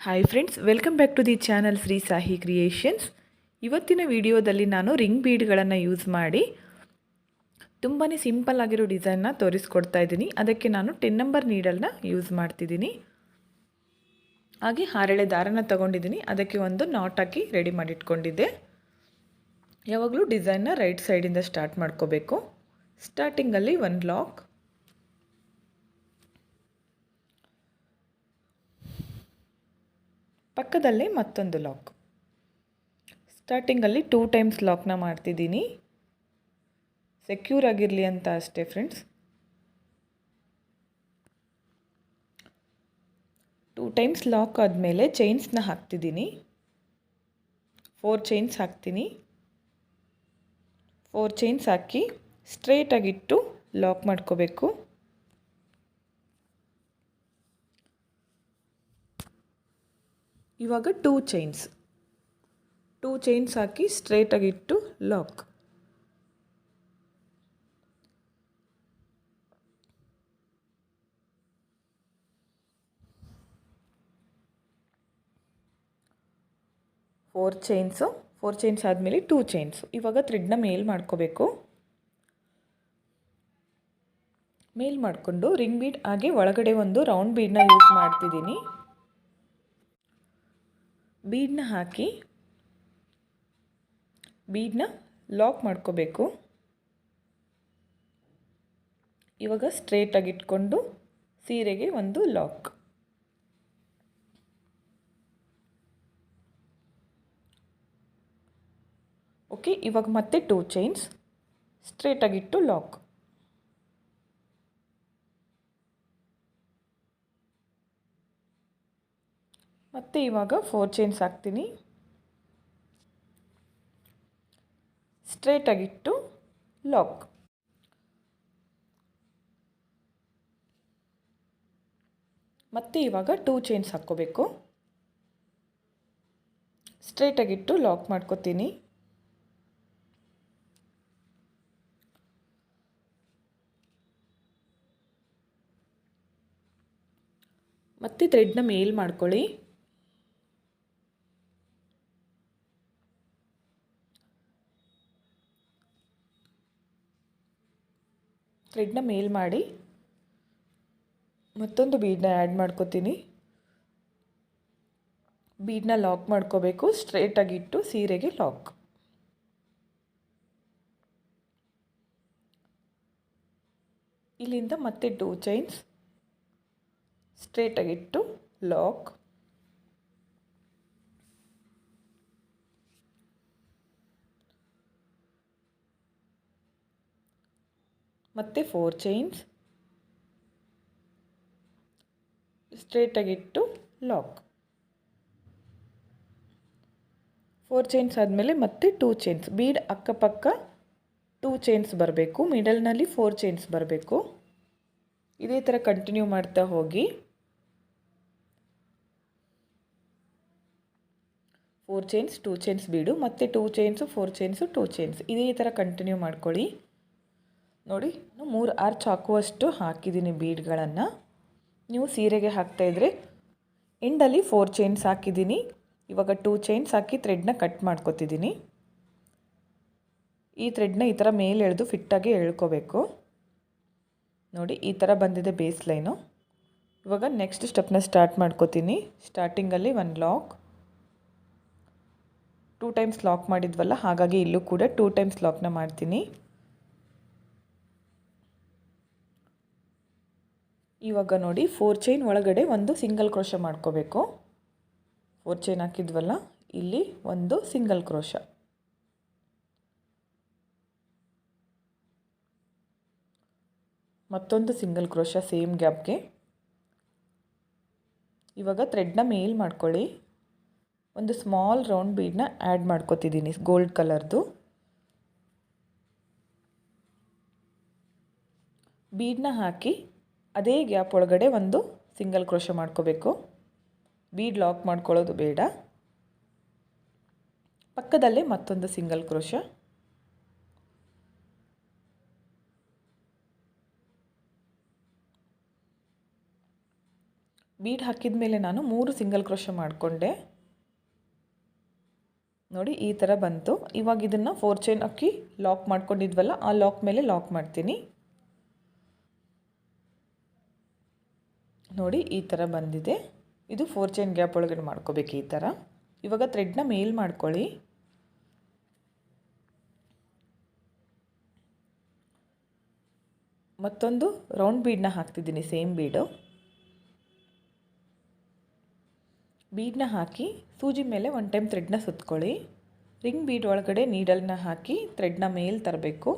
Hi friends welcome back to the channel Shri Sahi creations ಇವತ್ತಿನ ವಿಡಿಯೋದಲ್ಲಿ ನಾನು ring ಬೀಡ್ಗಳನ್ನು use ಮಾಡಿ ತುಂಬಾ ಸಿಂಪಲ್ ಆಗಿರೋ ಡಿಸೈನ್ನ ತೋರಿಸ್ಕೊಡ್ತಾ ಇದ್ದೀನಿ. ಅದಕ್ಕೆ ನಾನು ಟೆನ್ ನಂಬರ್ ನೀಡಲ್ನ ಯೂಸ್ ಮಾಡ್ತಿದ್ದೀನಿ. ಹಾಗೆ ಹಾರಳೆ ದಾರನ ತಗೊಂಡಿದ್ದೀನಿ. ಅದಕ್ಕೆ ಒಂದು ನಾಟ್ ಹಾಕಿ ರೆಡಿ ಮಾಡಿಟ್ಕೊಂಡಿದ್ದೆ. ಯಾವಾಗಲೂ ಡಿಸೈನ್ನ ರೈಟ್ ಸೈಡಿಂದ ಸ್ಟಾರ್ಟ್ ಮಾಡ್ಕೋಬೇಕು. ಸ್ಟಾರ್ಟಿಂಗಲ್ಲಿ ಒಂದು ಲಾಕ್ ಪಕ್ಕದಲ್ಲೇ ಮತ್ತೊಂದು ಲಾಕ್ ಸ್ಟಾರ್ಟಿಂಗಲ್ಲಿ ಟೂ ಟೈಮ್ಸ್ ಲಾಕ್ನ ಮಾಡ್ತಿದ್ದೀನಿ. ಸೆಕ್ಯೂರ್ ಆಗಿರಲಿ ಅಂತ ಅಷ್ಟೇ ಫ್ರೆಂಡ್ಸ್ ಟೂ ಟೈಮ್ಸ್ ಲಾಕ್ ಆದಮೇಲೆ ಚೈನ್ಸ್ನ ಹಾಕ್ತಿದ್ದೀನಿ. ಫೋರ್ ಚೈನ್ಸ್ ಹಾಕ್ತೀನಿ. ಫೋರ್ ಚೈನ್ಸ್ ಹಾಕಿ ಸ್ಟ್ರೇಟಾಗಿಟ್ಟು ಲಾಕ್ ಮಾಡ್ಕೋಬೇಕು. ಇವಾಗ ಟೂ ಚೈನ್ಸ್ ಟೂ ಚೈನ್ಸ್ ಹಾಕಿ ಸ್ಟ್ರೇಟಾಗಿಟ್ಟು lock four chains four chains ಆದಮೇಲೆ ಟೂ ಚೈನ್ಸು ಇವಾಗ ಥ್ರೆಡ್ನ ಮೇಲ್ ಮಾಡ್ಕೋಬೇಕು. ಮೇಲ್ ಮಾಡಿಕೊಂಡು ರಿಂಗ್ ಬೀಡ್ ಹಾಗೆ ಒಳಗಡೆ ಒಂದು ರೌಂಡ್ ಬೀಡನ್ನ ಯೂಸ್ ಮಾಡ್ತಿದ್ದೀನಿ. ಬೀಡನ್ನ ಹಾಕಿ, ಬೀಡನ್ನ ಲಾಕ್ ಮಾಡ್ಕೋಬೇಕು. ಇವಾಗ ಸ್ಟ್ರೇಟಾಗಿ ಇಟ್ಕೊಂಡು ಸೀರೆಗೆ ಒಂದು ಲಾಕ್ ಓಕೆ ಇವಾಗ ಮತ್ತೆ ಟೂ ಚೈನ್ಸ್ ಸ್ಟ್ರೇಟಾಗಿಟ್ಟು ಲಾಕ್ ಮತ್ತು ಇವಾಗ ಫೋರ್ ಚೈನ್ಸ್ ಹಾಕ್ತೀನಿ. ಸ್ಟ್ರೇಟಾಗಿಟ್ಟು ಲಾಕ್ ಮತ್ತು ಇವಾಗ ಟೂ ಚೈನ್ಸ್ ಹಾಕ್ಕೋಬೇಕು. ಸ್ಟ್ರೇಟಾಗಿಟ್ಟು ಲಾಕ್ ಮಾಡ್ಕೋತೀನಿ. ಮತ್ತು ಥ್ರೆಡ್ನ ಮೇಲ್ ಮಾಡ್ಕೊಳ್ಳಿ. ಥ್ರೆಡ್ನ ಮೇಲ್ ಮಾಡಿ, ಮತ್ತೊಂದು ಬೀಡನ್ನ ಆ್ಯಡ್ ಮಾಡ್ಕೋತೀನಿ. ಬೀಡನ್ನ ಲಾಕ್ ಮಾಡ್ಕೋಬೇಕು ಸ್ಟ್ರೇಟಾಗಿಟ್ಟು ಸೀರೆಗೆ ಲಾಕ್ ಇಲ್ಲಿಂದ ಮತ್ತೆ ಟೂ ಚೈನ್ಸ್ ಸ್ಟ್ರೇಟಾಗಿಟ್ಟು ಲಾಕ್ ಮತ್ತು ಫೋರ್ ಚೈನ್ಸ್ ಸ್ಟ್ರೇಟಾಗಿಟ್ಟು ಲಾಕ್ ಫೋರ್ ಚೈನ್ಸ್ ಆದಮೇಲೆ ಮತ್ತೆ ಟೂ ಚೈನ್ಸ್ ಬೀಡ್ ಅಕ್ಕಪಕ್ಕ ಟೂ ಚೈನ್ಸ್ ಬರಬೇಕು. ಮಿಡಲ್ನಲ್ಲಿ ಫೋರ್ ಚೈನ್ಸ್ ಬರಬೇಕು. ಇದೇ ಥರ ಕಂಟಿನ್ಯೂ ಮಾಡ್ತಾ ಹೋಗಿ four chains two chains bead ಮತ್ತು two chains four chains two chains ಇದೇ ಥರ ಕಂಟಿನ್ಯೂ ಮಾಡ್ಕೊಳ್ಳಿ. ನೋಡಿ ಮೂರು ಆರ್ಚ್ ಹಾಕುವಷ್ಟು ಹಾಕಿದ್ದೀನಿ ಬೀಡ್ಗಳನ್ನು. ನೀವು ಸೀರೆಗೆ ಹಾಕ್ತಾಯಿದ್ರೆ ಎಂಡಲ್ಲಿ ಫೋರ್ ಚೈನ್ಸ್ ಹಾಕಿದ್ದೀನಿ. ಇವಾಗ ಟೂ ಚೈನ್ಸ್ ಹಾಕಿ ಥ್ರೆಡ್ನ ಕಟ್ ಮಾಡ್ಕೋತಿದ್ದೀನಿ. ಈ ಥ್ರೆಡ್ನ ಈ ಥರ ಮೇಲೆ ಎಳೆದು ಫಿಟ್ಟಾಗಿ ಎಳ್ಕೋಬೇಕು. ನೋಡಿ, ಈ ಥರ ಬಂದಿದೆ ಬೇಸ್ ಲೈನು ಇವಾಗ ನೆಕ್ಸ್ಟ್ ಸ್ಟೆಪ್ನ ಸ್ಟಾರ್ಟ್ ಮಾಡ್ಕೋತೀನಿ. ಸ್ಟಾರ್ಟಿಂಗಲ್ಲಿ ಒಂದು ಲಾಕ್ ಟೂ ಟೈಮ್ಸ್ ಲಾಕ್ ಮಾಡಿದ್ವಲ್ಲ, ಹಾಗಾಗಿ ಇಲ್ಲೂ ಕೂಡ ಟೂ ಟೈಮ್ಸ್ ಲಾಕ್ನ ಮಾಡ್ತೀನಿ. ಇವಾಗ ನೋಡಿ ಫೋರ್ ಚೈನ್ ಒಳಗಡೆ ಒಂದು ಸಿಂಗಲ್ ಕ್ರೋಶ ಮಾಡ್ಕೋಬೇಕು. ಫೋರ್ ಚೈನ್ ಹಾಕಿದ್ವಲ್ಲ, ಇಲ್ಲಿ ಒಂದು ಸಿಂಗಲ್ ಕ್ರೋಶ ಮತ್ತೊಂದು ಸಿಂಗಲ್ ಕ್ರೋಶ ಸೇಮ್ ಗ್ಯಾಪ್ಗೆ ಇವಾಗ ಥ್ರೆಡ್ನ ಮೇಲ್ ಮಾಡ್ಕೊಳ್ಳಿ. ಒಂದು ಸ್ಮಾಲ್ ರೌಂಡ್ ಬೀಡನ್ನ ಆ್ಯಡ್ ಮಾಡ್ಕೋತಿದ್ದೀನಿ ಗೋಲ್ಡ್ ಕಲರ್ದು ಬೀಡನ್ನ ಹಾಕಿ ಅದೇ ಗ್ಯಾಪ್ ಒಳಗಡೆ ಒಂದು ಸಿಂಗಲ್ ಕ್ರೋಶ ಮಾಡ್ಕೋಬೇಕು. ಬೀಡ್ ಲಾಕ್ ಮಾಡ್ಕೊಳ್ಳೋದು ಬೇಡ. ಪಕ್ಕದಲ್ಲೇ ಮತ್ತೊಂದು ಸಿಂಗಲ್ ಕ್ರೋಶ. ಬೀಡ್ ಹಾಕಿದ ಮೇಲೆ ನಾನು ಮೂರು ಸಿಂಗಲ್ ಕ್ರೋಶ ಮಾಡಿಕೊಂಡೆ. ನೋಡಿ, ಈ ಥರ ಬಂತು. ಇವಾಗ ಇದನ್ನು ಫೋರ್ ಚೈನ್ ಅಕ್ಕಿ ಲಾಕ್ ಮಾಡ್ಕೊಂಡಿದ್ವಲ್ಲ, ಆ ಲಾಕ್ ಮೇಲೆ ಲಾಕ್ ಮಾಡ್ತೀನಿ. ನೋಡಿ, ಈ ಥರ ಬಂದಿದೆ. ಇದು ಫೋರ್ ಚೈನ್ ಗ್ಯಾಪ್ ಒಳಗಡೆ ಮಾಡ್ಕೋಬೇಕು ಈ ಥರ ಇವಾಗ ಥ್ರೆಡ್ನ ಮೇಲ್ ಮಾಡ್ಕೊಳ್ಳಿ. ಮತ್ತೊಂದು ರೌಂಡ್ ಬೀಡನ್ನ ಹಾಕ್ತಿದ್ದೀನಿ ಸೇಮ್ ಬೀಡು ಬೀಡನ್ನ ಹಾಕಿ ಸೂಜಿ ಮೇಲೆ ಒನ್ ಟೈಮ್ ಥ್ರೆಡ್ನ ಸುತ್ಕೊಳ್ಳಿ. ರಿಂಗ್ ಬೀಡ್ ಒಳಗಡೆ ನೀಡಲ್ನ ಹಾಕಿ ಥ್ರೆಡ್ನ ಮೇಲ್ ತರಬೇಕು.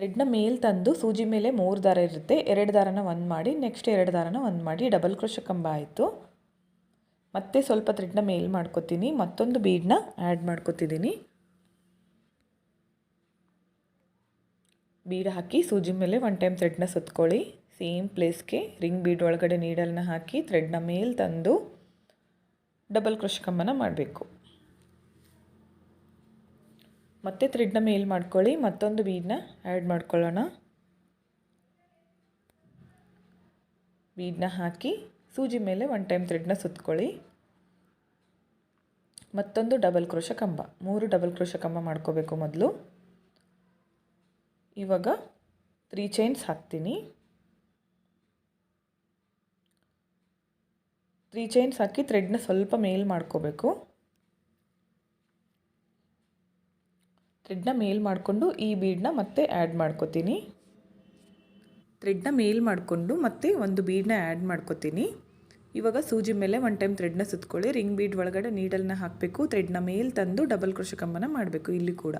ಥ್ರೆಡ್ನ ಮೇಲೆ ತಂದು ಸೂಜಿ ಮೇಲೆ ಮೂರು ದಾರ ಇರುತ್ತೆ. ಎರಡು ದಾರನ ಒಂದು ಮಾಡಿ ನೆಕ್ಸ್ಟ್ ಎರಡು ದಾರನ ಒಂದು ಮಾಡಿ ಡಬಲ್ ಕ್ರೋಶ ಕಂಬ ಆಯಿತು. ಮತ್ತೆ ಸ್ವಲ್ಪ ಥ್ರೆಡ್ನ ಮೇಲ್ ಮಾಡ್ಕೊತೀನಿ. ಮತ್ತೊಂದು ಬೀಡನ್ನ ಆ್ಯಡ್ ಮಾಡ್ಕೋತಿದ್ದೀನಿ ಬೀಡ್ ಹಾಕಿ ಸೂಜಿ ಮೇಲೆ ಒನ್ ಟೈಮ್ ಥ್ರೆಡ್ನ ಸುತ್ಕೊಳ್ಳಿ. ಸೇಮ್ ಪ್ಲೇಸ್ಗೆ ರಿಂಗ್ ಬೀಡ್ ಒಳಗಡೆ ನೀಡಲ್ನ ಹಾಕಿ ಥ್ರೆಡ್ನ ಮೇಲೆ ತಂದು ಡಬಲ್ ಕ್ರೋಶ ಕಂಬನ ಮಾಡಬೇಕು. ಮತ್ತೆ ಥ್ರೆಡ್ನ ಮೇಲ್ ಮಾಡ್ಕೊಳ್ಳಿ, ಮತ್ತೊಂದು ಬೀಡನ್ನ ಆ್ಯಡ್ ಮಾಡ್ಕೊಳ್ಳೋಣ. ಬೀಡನ್ನ ಹಾಕಿ, ಸೂಜಿ ಮೇಲೆ ಒನ್ ಟೈಮ್ ಥ್ರೆಡ್ನ ಸುತ್ಕೊಳ್ಳಿ. ಮತ್ತೊಂದು ಡಬಲ್ ಕ್ರೋಶ ಕಂಬ. ಮೂರು ಡಬಲ್ ಕ್ರೋಶ ಕಂಬ ಮಾಡ್ಕೋಬೇಕು ಮೊದಲು. ಇವಾಗ ತ್ರೀ ಚೈನ್ಸ್ ಹಾಕ್ತೀನಿ. ತ್ರೀ ಚೈನ್ಸ್ ಹಾಕಿ ಥ್ರೆಡ್ನ ಸ್ವಲ್ಪ ಮೇಲ್ ಮಾಡ್ಕೋಬೇಕು. ಥ್ರೆಡ್ನ ಮೇಲ್ ಮಾಡಿಕೊಂಡು ಈ ಬೀಡನ್ನ ಮತ್ತೆ ಆ್ಯಡ್ ಮಾಡ್ಕೋತೀನಿ. ಥ್ರೆಡ್ನ ಮೇಲ್ ಮಾಡಿಕೊಂಡು ಮತ್ತೆ ಒಂದು ಬೀಡನ್ನ ಆ್ಯಡ್ ಮಾಡ್ಕೋತೀನಿ. ಇವಾಗ ಸೂಜಿ ಮೇಲೆ ಒನ್ ಟೈಮ್ ಥ್ರೆಡ್ನ ಸುತ್ಕೊಳ್ಳಿ. ರಿಂಗ್ ಬೀಡ್ ಒಳಗಡೆ ನೀಡಲ್ನ ಹಾಕಬೇಕು. ಥ್ರೆಡ್ನ ಮೇಲ್ ತಂದು ಡಬಲ್ ಕ್ರೋಶ ಕಂಬನ ಮಾಡಬೇಕು ಇಲ್ಲಿ ಕೂಡ.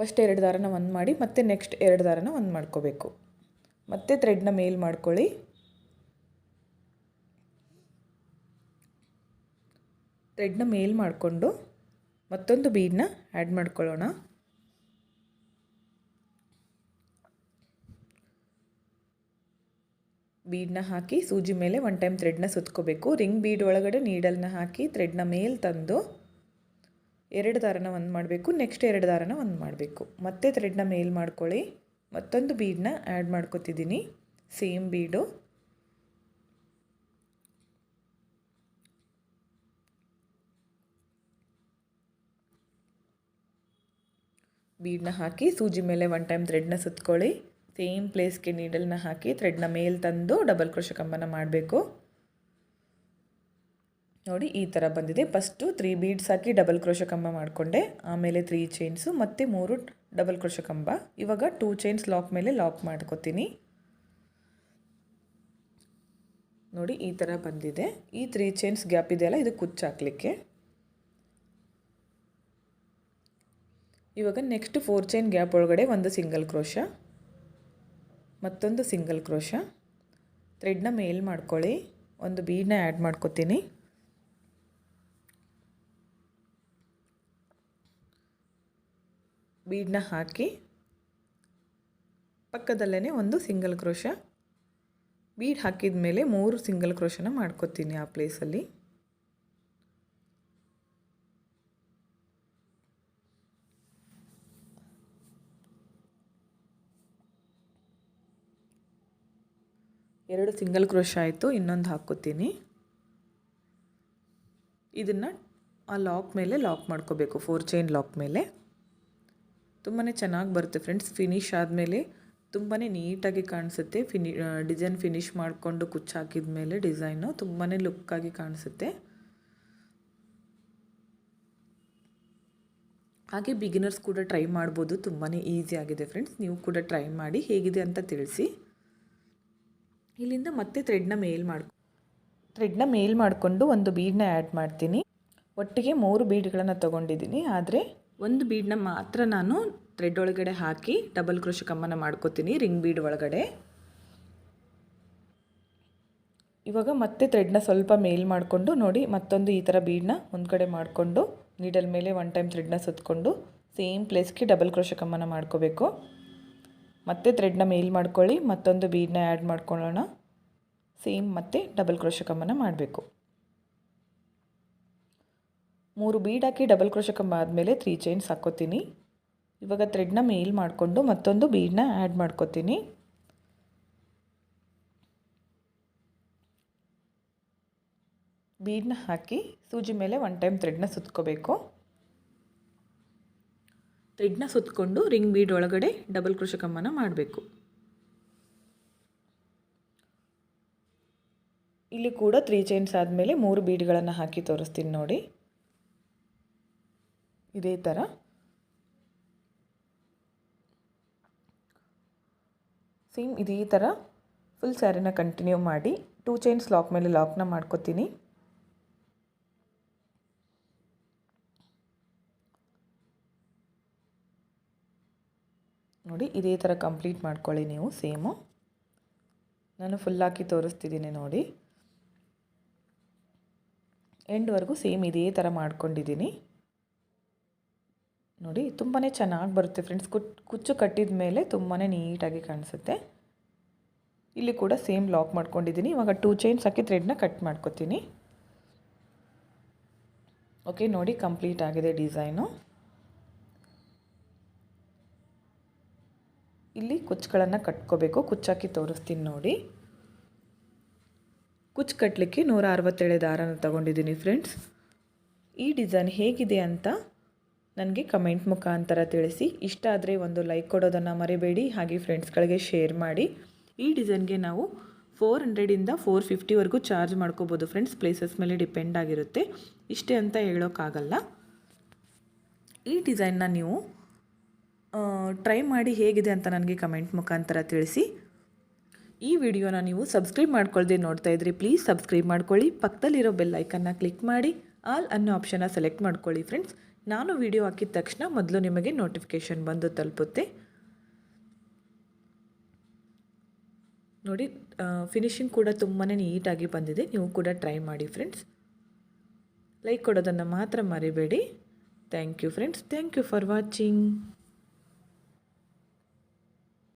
ಫಸ್ಟ್ ಎರಡು ದಾರನ ಒಂದು ಮಾಡಿ ಮತ್ತೆ ನೆಕ್ಸ್ಟ್ ಎರಡು ದಾರನ ಒಂದು ಮಾಡ್ಕೋಬೇಕು. ಮತ್ತೆ ಥ್ರೆಡ್ನ ಮೇಲ್ ಮಾಡ್ಕೊಳ್ಳಿ. ಥ್ರೆಡ್ನ ಮೇಲ್ ಮಾಡಿಕೊಂಡು ಮತ್ತೊಂದು ಬೀಡನ್ನ ಆ್ಯಡ್ ಮಾಡ್ಕೊಳ್ಳೋಣ. ಬೀಡನ್ನ ಹಾಕಿ ಸೂಜಿ ಮೇಲೆ ಒನ್ ಟೈಮ್ ಥ್ರೆಡ್ನ ಸುತ್ಕೋಬೇಕು. ರಿಂಗ್ ಬೀಡ್ ಒಳಗಡೆ ನೀಡಲ್ನ ಹಾಕಿ ಥ್ರೆಡ್ನ ಮೇಲ್ ತಂದು ಎರಡು ದಾರನ ಒಂದು ಮಾಡಬೇಕು. ನೆಕ್ಸ್ಟ್ ಎರಡು ದಾರನ ಒಂದು ಮಾಡಬೇಕು. ಮತ್ತೆ ಥ್ರೆಡ್ನ ಮೇಲ್ ಮಾಡ್ಕೊಳ್ಳಿ. ಮತ್ತೊಂದು ಬೀಡನ್ನ ಆ್ಯಡ್ ಮಾಡ್ಕೋತಿದ್ದೀನಿ. ಸೇಮ್ ಬೀಡು ಬೀಡನ್ನ ಹಾಕಿ ಸೂಜಿ ಮೇಲೆ ಒನ್ ಟೈಮ್ ಥ್ರೆಡ್ನ ಸುತ್ಕೊಳ್ಳಿ. ಸೇಮ್ ಪ್ಲೇಸ್ಗೆ ನೀಡಲ್ನ ಹಾಕಿ ಥ್ರೆಡ್ನ ಮೇಲೆ ತಂದು ಡಬಲ್ ಕ್ರೋಶ ಕಂಬನ ಮಾಡಬೇಕು. ನೋಡಿ, ಈ ಥರ ಬಂದಿದೆ. ಫಸ್ಟು ತ್ರೀ ಬೀಡ್ಸ್ ಹಾಕಿ ಡಬಲ್ ಕ್ರೋಶ ಕಂಬ ಮಾಡಿಕೊಂಡೆ. ಆಮೇಲೆ ತ್ರೀ ಚೈನ್ಸು ಮತ್ತು ಮೂರು ಡಬಲ್ ಕ್ರೋಶ ಕಂಬ. ಇವಾಗ ಟೂ ಚೈನ್ಸ್ ಲಾಕ್ ಮೇಲೆ ಲಾಕ್ ಮಾಡ್ಕೋತೀನಿ. ನೋಡಿ, ಈ ಥರ ಬಂದಿದೆ. ಈ ತ್ರೀ ಚೈನ್ಸ್ ಗ್ಯಾಪ್ ಇದೆಯಲ್ಲ, ಇದು ಕುಚ್ಚು ಇವಾಗ ನೆಕ್ಸ್ಟ್ ಫೋರ್ ಚೈನ್ ಗ್ಯಾಪ್ ಒಳಗಡೆ ಒಂದು ಸಿಂಗಲ್ ಕ್ರೋಶ ಮತ್ತೊಂದು ಸಿಂಗಲ್ ಕ್ರೋಶ ಥ್ರೆಡ್ನ ಮೇಲ್ ಮಾಡ್ಕೊಳ್ಳಿ. ಒಂದು ಬೀಡನ್ನ ಆ್ಯಡ್ ಮಾಡ್ಕೊತೀನಿ. ಬೀಡನ್ನ ಹಾಕಿ ಪಕ್ಕದಲ್ಲೇ ಒಂದು ಸಿಂಗಲ್ ಕ್ರೋಶ ಬೀಡ್ ಹಾಕಿದ ಮೇಲೆ ಮೂರು ಸಿಂಗಲ್ ಕ್ರೋಶನ ಮಾಡ್ಕೊತೀನಿ ಆ ಪ್ಲೇಸಲ್ಲಿ ಎರಡು ಸಿಂಗಲ್ ಕ್ರೋಶ ಆಯಿತು, ಇನ್ನೊಂದು ಹಾಕ್ಕೋತೀನಿ. ಇದನ್ನು ಆ ಲಾಕ್ ಮೇಲೆ ಲಾಕ್ ಮಾಡ್ಕೋಬೇಕು ಫೋರ್ ಚೈನ್ ಲಾಕ್ ಮೇಲೆ. ತುಂಬಾ ಚೆನ್ನಾಗಿ ಬರುತ್ತೆ ಫ್ರೆಂಡ್ಸ್ ಫಿನಿಶ್ ಆದಮೇಲೆ ತುಂಬಾ ನೀಟಾಗಿ ಕಾಣಿಸುತ್ತೆ. ಫಿನಿ ಡಿಸೈನ್ ಫಿನಿಶ್ ಮಾಡಿಕೊಂಡು ಕುಚ್ಚು ಹಾಕಿದ ಮೇಲೆ ಡಿಸೈನು ತುಂಬಾ ಲುಕ್ಕಾಗಿ ಕಾಣಿಸುತ್ತೆ. ಹಾಗೆ ಬಿಗಿನರ್ಸ್ ಕೂಡ ಟ್ರೈ ಮಾಡ್ಬೋದು ತುಂಬಾ ಈಸಿ ಆಗಿದೆ ಫ್ರೆಂಡ್ಸ್ ನೀವು ಕೂಡ ಟ್ರೈ ಮಾಡಿ, ಹೇಗಿದೆ ಅಂತ ತಿಳಿಸಿ. ಇಲ್ಲಿಂದ ಮತ್ತೆ ಥ್ರೆಡ್ನ ಮೇಲ್ ಮಾಡ್ಕೊ ಥ್ರೆಡ್ನ ಮೇಲ್ ಮಾಡಿಕೊಂಡು ಒಂದು ಬೀಡನ್ನ ಆ್ಯಡ್ ಮಾಡ್ತೀನಿ. ಒಟ್ಟಿಗೆ ಮೂರು ಬೀಡ್ಗಳನ್ನು ತೊಗೊಂಡಿದ್ದೀನಿ ಆದರೆ ಒಂದು ಬೀಡನ್ನ ಮಾತ್ರ ನಾನು ಥ್ರೆಡ್ ಒಳಗಡೆ ಹಾಕಿ ಡಬಲ್ ಕ್ರೋಶ ಕಮ್ಮನ ಮಾಡ್ಕೋತೀನಿ ರಿಂಗ್ ಬೀಡ್ ಒಳಗಡೆ. ಇವಾಗ ಮತ್ತೆ ಥ್ರೆಡ್ನ ಸ್ವಲ್ಪ ಮೇಲ್ ಮಾಡಿಕೊಂಡು ನೋಡಿ ಮತ್ತೊಂದು ಈ ಥರ ಬೀಡನ್ನ ಒಂದು ಕಡೆ ಮಾಡಿಕೊಂಡು ನೀಡಲ್ ಮೇಲೆ ಒನ್ ಟೈಮ್ ಥ್ರೆಡ್ನ ಸುತ್ತಕೊಂಡು ಸೇಮ್ ಪ್ಲೇಸ್ಗೆ ಡಬಲ್ ಕ್ರೋಶ ಕಮ್ಮನ ಮಾಡ್ಕೋಬೇಕು. ಮತ್ತೆ ಥ್ರೆಡ್ನ ಮೇಲ್ ಮಾಡ್ಕೊಳ್ಳಿ, ಮತ್ತೊಂದು ಬೀಡನ್ನ ಆ್ಯಡ್ ಮಾಡ್ಕೊಳ್ಳೋಣ. ಸೇಮ್ ಮತ್ತೆ ಡಬಲ್ ಕ್ರೋಶ ಮಾಡಬೇಕು. ಮೂರು ಬೀಡ್ ಹಾಕಿ ಡಬಲ್ ಕ್ರೋಶ ಕಂಬ ಆದಮೇಲೆ ತ್ರೀ ಚೈನ್ಸ್ ಹಾಕ್ಕೋತೀನಿ. ಇವಾಗ ಥ್ರೆಡ್ನ ಮೇಲ್ ಮಾಡಿಕೊಂಡು ಮತ್ತೊಂದು ಬೀಡನ್ನ ಆ್ಯಡ್ ಮಾಡ್ಕೊತೀನಿ. ಬೀಡನ್ನ ಹಾಕಿ ಸೂಜಿ ಮೇಲೆ ಒನ್ ಟೈಮ್ ಥ್ರೆಡ್ನ ಸುತ್ಕೋಬೇಕು. ಥ್ರೆಡ್ನ ಸುತ್ತಕೊಂಡು ರಿಂಗ್ ಬೀಡ್ ಒಳಗಡೆ ಡಬಲ್ ಕೃಷಕಮ್ಮನ ಮಾಡಬೇಕು. ಇಲ್ಲಿ ಕೂಡ ತ್ರೀ ಚೈನ್ಸ್ ಆದಮೇಲೆ ಮೂರು ಬೀಡ್ಗಳನ್ನು ಹಾಕಿ ತೋರಿಸ್ತೀನಿ ನೋಡಿ. ಇದೇ ಥರ ಸೇಮ್ ಇದೇ ಥರ ಫುಲ್ ಸ್ಯಾರಿನ ಕಂಟಿನ್ಯೂ ಮಾಡಿ ಟೂ ಚೈನ್ಸ್ ಲಾಕ್ ಮೇಲೆ ಲಾಕ್ನ ಮಾಡ್ಕೊತೀನಿ. ನೋಡಿ, ಇದೇ ಥರ ಕಂಪ್ಲೀಟ್ ಮಾಡ್ಕೊಳ್ಳಿ ನೀವು ಸೇಮು ನಾನು ಫುಲ್ ಹಾಕಿ ತೋರಿಸ್ತಿದ್ದೀನಿ ನೋಡಿ. ಎಂಡ್ವರೆಗೂ ಸೇಮ್ ಇದೇ ಥರ ಮಾಡ್ಕೊಂಡಿದ್ದೀನಿ. ನೋಡಿ ತುಂಬಾ ಚೆನ್ನಾಗಿ ಬರುತ್ತೆ ಫ್ರೆಂಡ್ಸ್ ಕುಚ್ಚು ಕಟ್ಟಿದ ಮೇಲೆ ತುಂಬಾ ನೀಟಾಗಿ ಕಾಣಿಸುತ್ತೆ. ಇಲ್ಲಿ ಕೂಡ ಸೇಮ್ ಲಾಕ್ ಮಾಡ್ಕೊಂಡಿದ್ದೀನಿ. ಇವಾಗ ಟೂ ಚೈನ್ಸ್ ಹಾಕಿ ಥ್ರೆಡ್ನ ಕಟ್ ಮಾಡ್ಕೊತೀನಿ. ಓಕೆ ನೋಡಿ ಕಂಪ್ಲೀಟ್ ಆಗಿದೆ ಡಿಸೈನು ಇಲ್ಲಿ ಕುಚ್ಚುಗಳನ್ನು ಕಟ್ಕೋಬೇಕು. ಕುಚ್ಚಾಕಿ ತೋರಿಸ್ತೀನಿ ನೋಡಿ. ಕುಚ್ಚು ಕಟ್ಟಲಿಕ್ಕೆ ನೂರ ಅರವತ್ತೇಳು ದಾರನ ತಗೊಂಡಿದ್ದೀನಿ ಫ್ರೆಂಡ್ಸ್. ಈ ಡಿಸೈನ್ ಹೇಗಿದೆ ಅಂತ ನನಗೆ ಕಮೆಂಟ್ ಮುಖಾಂತರ ತಿಳಿಸಿ. ಇಷ್ಟ ಆದರೆ ಒಂದು ಲೈಕ್ ಕೊಡೋದನ್ನು ಮರಿಬೇಡಿ. ಹಾಗೆ ಫ್ರೆಂಡ್ಸ್ಗಳಿಗೆ ಶೇರ್ ಮಾಡಿ. ಈ ಡಿಸೈನ್ಗೆ ನಾವು ಫೋರ್ ಹಂಡ್ರೆಡಿಂದ ಫೋರ್ ಫಿಫ್ಟಿವರೆಗೂ ಚಾರ್ಜ್ ಮಾಡ್ಕೋಬೋದು ಫ್ರೆಂಡ್ಸ್. ಪ್ಲೇಸಸ್ ಮೇಲೆ ಡಿಪೆಂಡ್ ಆಗಿರುತ್ತೆ. ಇಷ್ಟೇ ಅಂತ ಹೇಳೋಕ್ಕಾಗಲ್ಲ. ಈ ಡಿಸೈನ್ನ ನೀವು ಟ್ರೈ ಮಾಡಿ ಹೇಗಿದೆ ಅಂತ ನನಗೆ ಕಮೆಂಟ್ ಮುಖಾಂತರ ತಿಳಿಸಿ. ಈ ವಿಡಿಯೋನ ನೀವು ಸಬ್ಸ್ಕ್ರೈಬ್ ಮಾಡ್ಕೊಳ್ಳ್ದೆ ನೋಡ್ತಾ ಇದ್ರಿ ಪ್ಲೀಸ್ ಸಬ್ಸ್ಕ್ರೈಬ್ ಮಾಡ್ಕೊಳ್ಳಿ. ಪಕ್ಕದಲ್ಲಿರೋ ಬೆಲ್ ಐಕನ್ನ ಕ್ಲಿಕ್ ಮಾಡಿ ಆಲ್ ಅನ್ನೋ ಆಪ್ಷನ್ನ ಸೆಲೆಕ್ಟ್ ಮಾಡ್ಕೊಳ್ಳಿ ಫ್ರೆಂಡ್ಸ್ ನಾನು ವಿಡಿಯೋ ಹಾಕಿದ ತಕ್ಷಣ ಮೊದಲು ನಿಮಗೆ ನೋಟಿಫಿಕೇಷನ್ ಬಂದು ತಲುಪುತ್ತೆ. ನೋಡಿ ಫಿನಿಶಿಂಗ್ ಕೂಡ ತುಂಬಾ ನೀಟಾಗಿ ಬಂದಿದೆ. ನೀವು ಕೂಡ ಟ್ರೈ ಮಾಡಿ ಫ್ರೆಂಡ್ಸ್ ಲೈಕ್ ಕೊಡೋದನ್ನು ಮಾತ್ರ ಮರಿಬೇಡಿ. Thank you friends thank you for watching